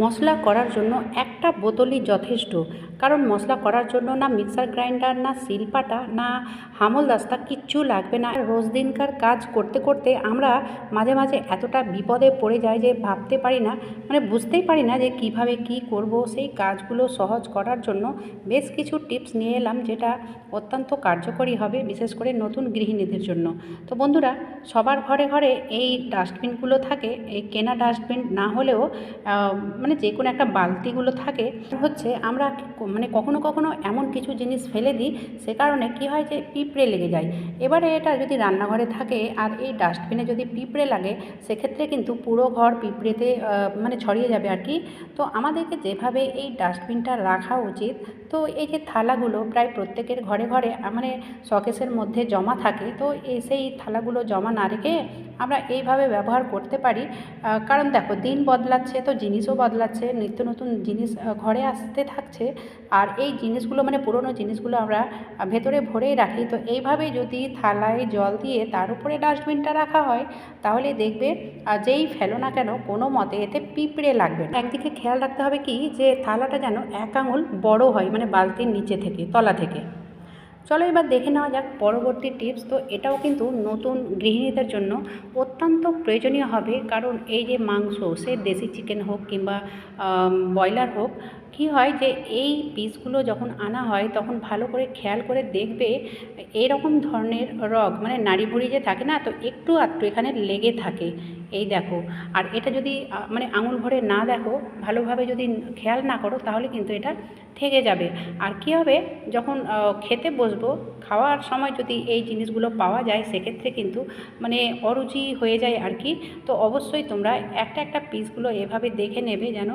মশলা করার জন্য একটা বোতলই যথেষ্ট। কারণ মশলা করার জন্য না মিক্সার গ্রাইন্ডার, না শিলপাটা না হামল দাস্তা কিচ্ছু লাগবে না। রোজ দিনকার কাজ করতে করতে আমরা মাঝে মাঝে এতটা বিপদে পড়ে যাই যে ভাবতে পারি না মানে বুঝতেই পারি না যে কীভাবে কি করব। সেই কাজগুলো সহজ করার জন্য বেশ কিছু টিপস নিয়ে এলাম যেটা অত্যন্ত কার্যকরী হবে, বিশেষ করে নতুন গৃহিণীদের জন্য। তো বন্ধুরা, সবার ঘরে ঘরে এই ডাস্টবিনগুলো থাকে, এই কেনা ডাস্টবিন না হলেও মানে যে কোনো একটা বালতিগুলো থাকে, হচ্ছে আমরা মানে কখনো কখনো এমন কিছু জিনিস ফেলে দিই, সে কারণে কি হয় যে পিঁপড়ে লেগে যায়। এবারে এটা যদি রান্নাঘরে থাকে আর এই ডাস্টবিনে যদি পিঁপড়ে লাগে, সেক্ষেত্রে কিন্তু পুরো ঘর পিঁপড়েতে মানে ছড়িয়ে যাবে আর কি। তো আমাদেরকে যেভাবে এই ডাস্টবিনটা রাখা উচিত তো এই যে থালাগুলো প্রায় প্রত্যেকের ঘরে ঘরে মানে শকেসের মধ্যে জমা থাকে, তো এই সেই থালাগুলো জমা না রেখে আমরা এইভাবে ব্যবহার করতে পারি। কারণ দেখো, দিন বদলাচ্ছে, তো জিনিসও বদলাচ্ছে, নিত্য নতুন জিনিস ঘরে আসতে থাকছে। আর এই জিনিসগুলো মানে পুরনো জিনিসগুলো আমরা ভেতরে ভরেই রাখি। তো এইভাবে যদি থালায় জল দিয়ে তার উপরে ডাস্টবিনটা রাখা হয়, তাহলে দেখবে যেই ফেলো না কেন, কোনো মতে এতে পিঁপড়ে লাগবে। একদিকে খেয়াল রাখতে হবে কি, যে থালাটা যেন এক আঙুল বড় হয় মানে বালতির নিচে থেকে, তলা থেকে। চলো এবার দেখে নেওয়া যাক পরবর্তী টিপস। তো এটাও কিন্তু নতুন গৃহিণীদের জন্য অত্যন্ত প্রয়োজনীয় হবে। কারণ এই যে মাংস, সে দেশি চিকেন হোক কিংবা ব্রয়লার হোক, কী হয় যে এই পিসগুলো যখন আনা হয়, তখন ভালো করে খেয়াল করে দেখবে এরকম ধরনের রগ মানে নাড়ি ভুড়ি যে থাকে না, তো একটু আধটু এখানে লেগে থাকে। এই দেখো। আর এটা যদি মানে আঙুল ভরে না দেখো, ভালোভাবে যদি খেয়াল না করো, তাহলে কিন্তু এটা থেকে যাবে। আর কী হবে, যখন খেতে বসবো, খাওয়ার সময় যদি এই জিনিসগুলো পাওয়া যায়, সেক্ষেত্রে কিন্তু মানে অরুচি হয়ে যায় আর কি। তো অবশ্যই তোমরা একটা একটা পিসগুলো এভাবে দেখে নেবে যেন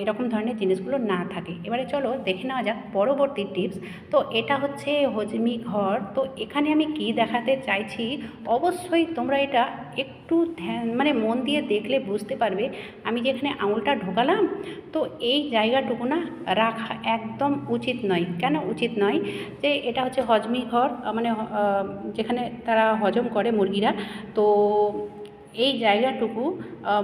এরকম ধরনের জিনিসগুলো না থাকে। এবারে চলো দেখে নেওয়া যাক পরবর্তী টিপস। তো এটা হচ্ছে হজমি ঘর। তো এখানে আমি কি দেখাতে চাইছি, অবশ্যই তোমরা এটা একটু ধ্যান মানে মন দিয়ে দেখলে বুঝতে পারবে আমি যেখানে আঙুলটা ঢোকালাম, তো এই জায়গাটুকু না রাখা একদম উচিত নয়। কেন উচিত নয়? যে এটা হচ্ছে হজমি ঘর মানে যেখানে তারা হজম করে মুরগিরা, তো এই জায়গাটুকু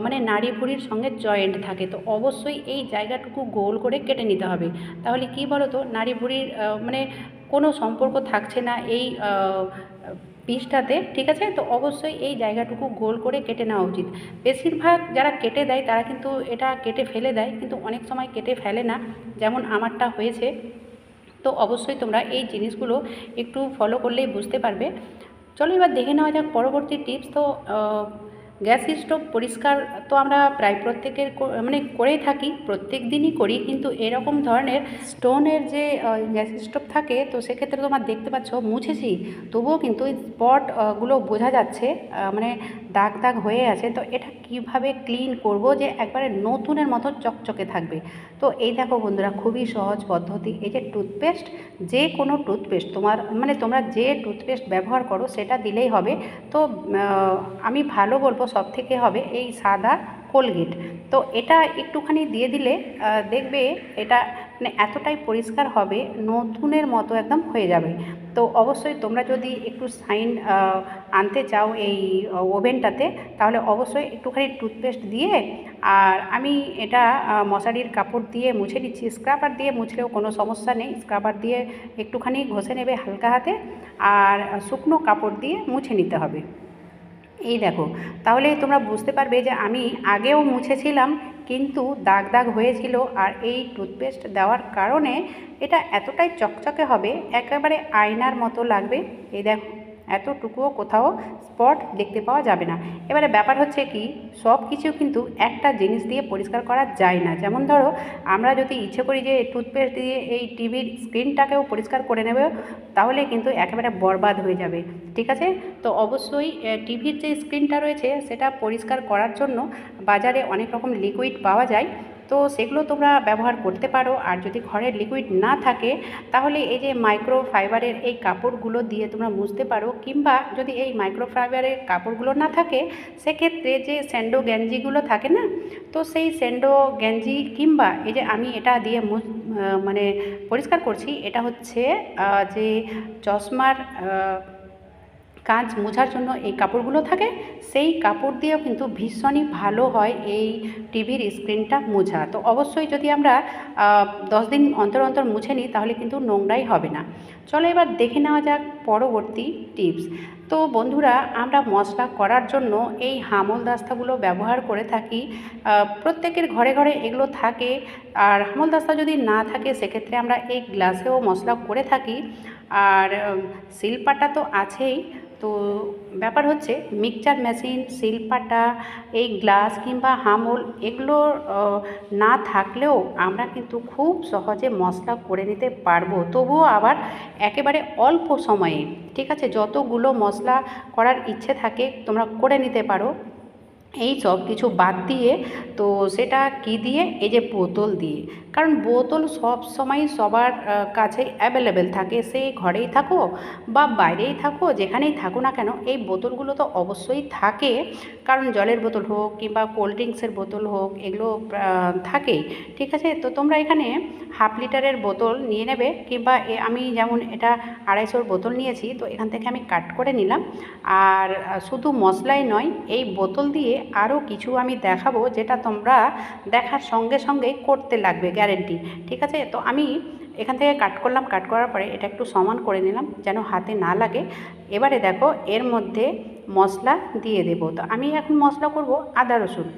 মানে নাড়ি ভুড়ির সঙ্গে জয়েন্ট থাকে, তো অবশ্যই এই জায়গাটুকু গোল করে কেটে নিতে হবে। তাহলে কি বলো তো নাড়ি ভুড়ির মানে কোনো সম্পর্ক থাকছে না এই পিসটাতে, ঠিক আছে? তো অবশ্যই এই জায়গাটুকু গোল করে কেটে নেওয়া উচিত। বেশিরভাগ যারা কেটে দেয়, তারা কিন্তু এটা কেটে ফেলে দেয়, কিন্তু অনেক সময় কেটে ফেলে না, যেমন আমারটা হয়েছে। তো অবশ্যই তোমরা এই জিনিসগুলো একটু ফলো করলেই বুঝতে পারবে। চলো এবার দেখে নেওয়া যাক পরবর্তী টিপস তো গ্যাস স্টোভ পরিষ্কার তো আমরা প্রায় প্রত্যেকের মানে করেই থাকি, প্রত্যেক দিনই করি, কিন্তু এরকম ধরনের স্টোনের যে গ্যাস স্টোভ থাকে, তো সেক্ষেত্রে তোমার দেখতে পাচ্ছ, মুছেছি, তবুও কিন্তু স্পটগুলো বোঝা যাচ্ছে মানে দাগ দাগ হয়ে আছে, তো এটা কীভাবে ক্লিন করব যে একবারে নতুনের মতো চকচকে থাকবে? তো এই দেখো বন্ধুরা, খুবই সহজ পদ্ধতি। এই যে টুথপেস্ট যে কোনো টুথপেস্ট তোমার মানে তোমরা যে টুথপেস্ট ব্যবহার করো সেটা দিলেই হবে। তো আমি ভালো বলব সব থেকে হবে এই সাদা কোলগেট তো এটা একটুখানি দিয়ে দিলে দেখবে এটা মানে এতটাই পরিষ্কার হবে, নতুনের মতো একদম হয়ে যাবে। তো অবশ্যই তোমরা যদি একটু সাইন আনতে চাও এই ওভেনটাতে, তাহলে অবশ্যই একটুখানি টুথপেস্ট দিয়ে, আর আমি এটা মশারির কাপড় দিয়ে মুছে নিচ্ছি। স্ক্রাবার দিয়ে মুছলেও কোনো সমস্যা নেই। স্ক্রাবার দিয়ে একটুখানি ঘষে নেবে হালকা হাতে, আর শুকনো কাপড় দিয়ে মুছে নিতে হবে। এই দেখো, তাহলে তোমরা বুঝতে পারবে যে আমি আগেও মুছেছিলাম, কিন্তু দাগ দাগ হয়েছিল আর এই টুথপেস্ট দেওয়ার কারণে এটা এতটাই চকচকে হবে, একেবারে আয়নার মতো লাগবে। এই দেখো। এতটুকুও কোথাও স্পট দেখতে পাওয়া যাবে না। এবারে ব্যাপার হচ্ছে কি, সব কিছু কিন্তু একটা জিনিস দিয়ে পরিষ্কার করা যায় না। যেমন ধরো, আমরা যদি ইচ্ছে করি যে টুথপেস্ট দিয়ে এই টিভির স্ক্রিনটাকেও পরিষ্কার করে নেবে, তাহলে কিন্তু একেবারে বরবাদ হয়ে যাবে। ঠিক আছে? তো অবশ্যই টিভির যে স্ক্রিনটা রয়েছে, সেটা পরিষ্কার করার জন্য বাজারে অনেক রকম লিকুইড পাওয়া যায়। তো সেগুলো তোমরা ব্যবহার করতে পারো। আর যদি ঘরের লিকুইড না থাকে, তাহলে এই যে মাইক্রো ফাইবারের এই কাপড়গুলো দিয়ে তোমরা মুছতে পারো। কিংবা যদি এই মাইক্রো ফাইবারের কাপড়গুলো না থাকে, সেক্ষেত্রে যে স্যান্ডো গেঞ্জিগুলো থাকে না, তো সেই স্যান্ডো গেঞ্জি কিংবা এই যে আমি এটা দিয়ে মানে পরিষ্কার করছি, এটা হচ্ছে যে চশমার কাঁচ মোছার জন্য এই কাপড়গুলো থাকে, সেই কাপড় দিয়েও কিন্তু ভীষণই ভালো হয় এই টিভির স্ক্রিনটা মোছা। তো অবশ্যই যদি আমরা দশ দিন অন্তর অন্তর মুছে নিই, তাহলে কিন্তু নোংরাই হবে না। চলো এবার দেখে নেওয়া যাক পরবর্তী টিপস। তো বন্ধুরা, আমরা মশলা করার জন্য এই হামল দাস্তাগুলো ব্যবহার করে থাকি। প্রত্যেকের ঘরে ঘরে এগুলো থাকে। আর হামল দাস্তা যদি না থাকে, সেক্ষেত্রে আমরা এই গ্লাসেও মশলা করে থাকি। আর শিলপাটা তো আছেই। তো ব্যাপার হচ্ছে, মিক্সচার মেশিন শিলপাটা এই গ্লাস কিংবা হামল এগুলো না থাকলেও আমরা কিন্তু খুব সহজে মশলা করে নিতে পারব। তবুও আবার একেবারে অল্প সময়ে, ঠিক আছে? যতগুলো মশলা করার ইচ্ছে থাকে, তোমরা করে নিতে পারো। এই সব কিছু বাদ দিয়ে তো সেটা কি দিয়ে? এই যে বোতল দিয়ে। কারণ বোতল সব সময় সবার কাছে অ্যাভেলেবেল থাকে। সে ঘরেই থাকো বা বাইরেই থাকো, যেখানেই থাকো না কেন, এই বোতলগুলো তো অবশ্যই থাকে। কারণ জলের বোতল হোক কিংবা কোল্ড ড্রিঙ্কসের বোতল হোক, এগুলো থাকেই। ঠিক আছে? তো তোমরা এখানে হাফ লিটারের বোতল নিয়ে নেবে কিংবা আমি যেমন এটা আড়াইশোর বোতল নিয়েছি, তো এখান থেকে আমি কাট করে নিলাম। আর শুধু মশলাই নয়, এই বোতল দিয়ে আরও কিছু আমি দেখাবো যেটা তোমরা দেখার সঙ্গে সঙ্গেই করতে লাগবে গ্যারেন্টি ঠিক আছে? তো আমি এখান থেকে কাট করলাম কাট করার পরে এটা একটু সমান করে নিলাম যেন হাতে না লাগে। এবারে দেখো এর মধ্যে মশলা দিয়ে দেবো। তো আমি এখন মশলা করব আদা রসুন।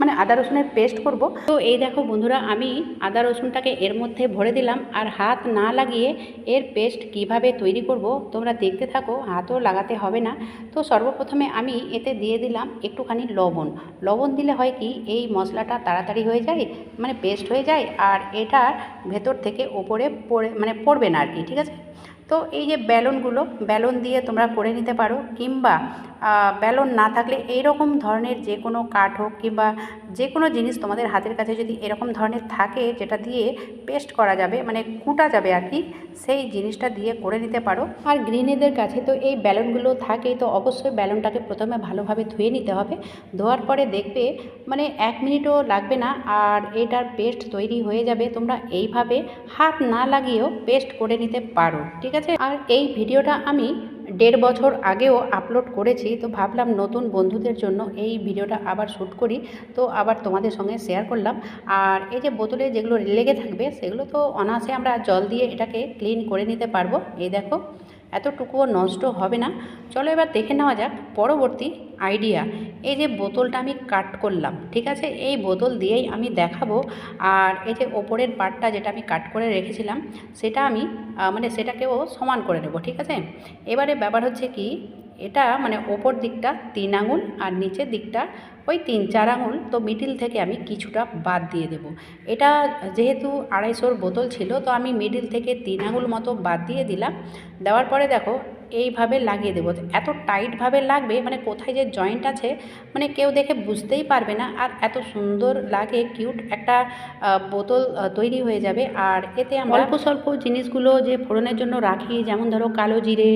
মানে আদা রসুনের পেস্ট করব। তো এই দেখো বন্ধুরা, আমি আদা রসুনটাকে এর মধ্যে ভরে দিলাম আর হাত না লাগিয়ে এর পেস্ট কীভাবে তৈরি করব তোমরা দেখতে থাকো, হাতও লাগাতে হবে না। তো সর্বপ্রথমে আমি এতে দিয়ে দিলাম একটুখানি লবণ। লবণ দিলে হয় কি, এই মশলাটা তাড়াতাড়ি হয়ে যায় মানে পেস্ট হয়ে যায় আর এটা ভেতর থেকে ওপরে পড়ে মানে পড়বে না আর কি, ঠিক আছে? তো এই যে ব্যালনগুলো, ব্যালন দিয়ে তোমরা করে নিতে পারো কিংবা ব্যালন না থাকলে এইরকম ধরনের যে কোনো কাঠ হোক কিংবা যে কোনো জিনিস তোমাদের হাতের কাছে যদি এরকম ধরনের থাকে যেটা দিয়ে পেস্ট করা যাবে মানে কুটা যাবে আর কি, সেই জিনিসটা দিয়ে করে নিতে পারো। আর গৃহিণীদের কাছে তো এই ব্যালনগুলো থাকে তো অবশ্যই ব্যালনটাকে প্রথমে ভালোভাবে ধুয়ে নিতে হবে। ধোয়ার পরে দেখবে মানে এক মিনিটও লাগবে না আর এটার পেস্ট তৈরি হয়ে যাবে, তোমরা এইভাবে হাত না লাগিয়েও পেস্ট করে নিতে পারো, ঠিক আছে? আর এই ভিডিওটা আমি দেড় বছর আগেও আপলোড করেছি, তো ভাবলাম নতুন বন্ধুদের জন্য এই ভিডিওটা আবার শ্যুট করি, তো আবার তোমাদের সঙ্গে শেয়ার করলাম। আর এই যে বোতলে যেগুলো লেগে থাকবে, সেগুলো তো অনায়াসে আমরা জল দিয়ে এটাকে ক্লিন করে নিতে পারব। এই দেখো। এতটুকুও নষ্ট হবে না। চলো এবার দেখে নেওয়া যাক পরবর্তী আইডিয়া এই যে বোতলটা আমি কাট করলাম, ঠিক আছে? এই বোতল দিয়েই আমি দেখাবো। আর এই যে ওপরের পার্টটা যেটা আমি কাট করে রেখেছিলাম, সেটা আমি মানে সেটাকেও সমান করে নেব, ঠিক আছে? এবারে ব্যাপার হচ্ছে কি, এটা মানে ওপর দিকটা তিন আঙুল আর নিচের দিকটা ওই তিন চার আঙুল, তো মিডিল থেকে আমি কিছুটা বাদ দিয়ে দেব। এটা যেহেতু আড়াইশোর বোতল ছিল, তো আমি মিডিল থেকে তিন আঙুল মতো বাদ দিয়ে দিলাম। দেওয়ার পরে দেখো এইভাবে লাগিয়ে দেবো। এত টাইটভাবে লাগবে মানে কোথায় যে জয়েন্ট আছে মানে কেউ দেখে বুঝতেই পারবে না। আর এত সুন্দর লাগে কিউট একটা বোতল তৈরি হয়ে যাবে। আর এতে অল্প স্বল্প জিনিসগুলো যে ফোড়নের জন্য রাখি, যেমন ধরো কালো জিরে,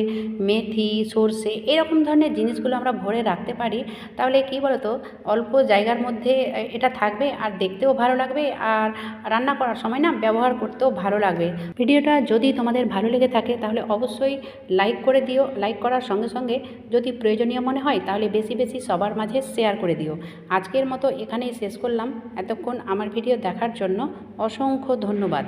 মেথি, সর্ষে, এরকম ধরনের জিনিসগুলো আমরা ভরে রাখতে পারি। তাহলে কী বলতো, অল্প জায়গার মধ্যে এটা থাকবে আর দেখতেও ভালো লাগবে। আর রান্না করার সময় না, ব্যবহার করতেও ভালো লাগবে। ভিডিওটা যদি তোমাদের ভালো লেগে থাকে, তাহলে অবশ্যই লাইক করে দিও লাইক করার সঙ্গে সঙ্গে যদি প্রয়োজনীয় মনে হয় তাহলে বেশি বেশি সবার মাঝে শেয়ার করে দিও। আজকের মতো এখানেই শেষ করলাম। এতক্ষণ আমার ভিডিও দেখার জন্য অসংখ্য ধন্যবাদ।